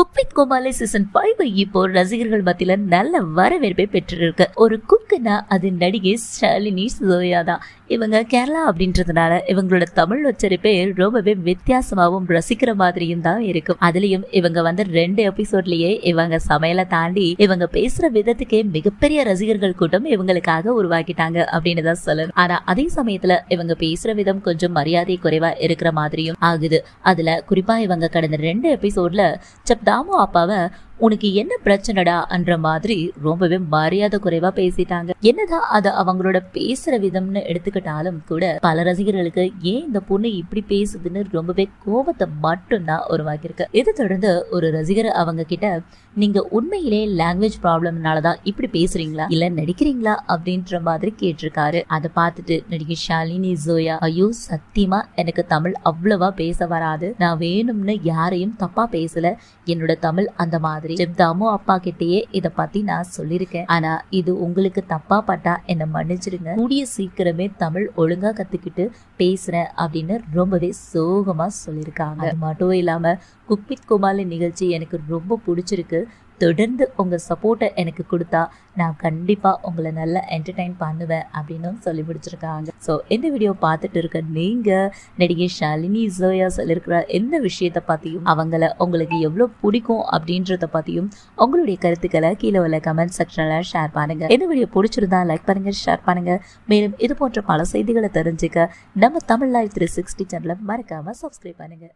Cook with Comali season five இப்போ ரசிகர்கள் மத்தியில நல்ல வரவேற்பை பெற்றிருக்கு. ஒரு குக்குனா அது நடிகை ஷாலினி சோயா தான். இவங்க கேரளா அப்படின்றதுனால இவங்களோட தமிழ் உச்சரிப்பே ரொம்பவே வித்தியாசமாகவும் ரசிக்கிற மாதிரியும் தான் இருக்கும். அதுலயும் இவங்க வந்து ரெண்டு எபிசோட்லயே இவங்க சமையலை தாண்டி இவங்க பேசுற விதத்துக்கே மிகப்பெரிய ரசிகர்கள் கூட்டம் இவங்களுக்காக உருவாக்கிட்டாங்க அப்படின்னு தான் சொல்லணும். ஆனா அதே சமயத்துல இவங்க பேசுற விதம் கொஞ்சம் மரியாதை குறைவா இருக்கிற மாதிரியும் ஆகுது. அதுல குறிப்பா இவங்க கடந்த ரெண்டு எபிசோட்ல சப் தாமு அப்பாவை உனக்கு என்ன பிரச்சனைடா என்ற மாதிரி ரொம்பவே மரியாதை குறைவா பேசிட்டாங்க. என்னதான் அது அவங்களோட பேசுற விதம்னு எடுத்துக்கிட்டாலும் கூட பல ரசிகர்களுக்கு ஏன் இந்த பொண்ணு இப்படி பேசுதுன்னு ரொம்பவே கோபத்தை மட்டும்தான் உருவாக்கியிருக்கு. இதை தொடர்ந்து ஒரு ரசிகர் அவங்க கிட்ட நீங்க உண்மையிலே லாங்குவேஜ் ப்ராப்ளம்னாலதான் இப்படி பேசுறீங்களா? இல்ல நடிக்கிறீங்களா? அப்படின்ற மாதிரி கேட்டிருக்காரு. அதை பார்த்துட்டு நடிகை ஷாலினி ஜோயா ஐயோ சத்தியமா எனக்கு தமிழ் அவ்வளவா பேச வராது. நான் வேணும்னு யாரையும் தப்பா பேசல. என்னோட தமிழ் அந்த மாதிரி ஜெப்தாமோ அப்பா கிட்டேயே இத பத்தி நான் சொல்லியிருக்கேன் ஆனா இது உங்களுக்கு தப்பா பட்டா என்ன மன்னிச்சிருங்க கூடிய சீக்கிரமே தமிழ் ஒழுங்கா கத்துக்கிட்டு பேசுறேன் அப்படின்னு ரொம்பவே சோகமா சொல்லியிருக்காங்க அது மட்டும் இல்லாம குக்பித் குமாலி நிகழ்ச்சி எனக்கு ரொம்ப பிடிச்சிருக்கு. தொடர்ந்து உங்கள் சப்போர்ட்டை எனக்கு கொடுத்தா நான் கண்டிப்பாக உங்களை நல்லா என்டர்டைன் பண்ணுவேன் அப்படின்னு சொல்லி முடிச்சிருக்காங்க. ஸோ இந்த வீடியோ பார்த்துட்டு இருக்க நீங்கள் நடிகை ஷாலினி ஜோயா சொல்லியிருக்கிற எந்த விஷயத்தை பற்றியும் அவங்கள உங்களுக்கு எவ்வளோ பிடிக்கும் அப்படின்றத பற்றியும் உங்களுடைய கருத்துக்களை கீழே உள்ள கமெண்ட் செக்ஷனில் ஷேர் பண்ணுங்கள் இந்த வீடியோ பிடிச்சிருந்தா லைக் பண்ணுங்கள் ஷேர் பண்ணுங்கள் மேலும் இது போன்ற பல செய்திகளை தெரிஞ்சுக்க நம்ம தமிழ் லைவ் த்ரீ சிக்ஸ்டி சேனலை மறக்காமல் சப்ஸ்கிரைப் பண்ணுங்கள்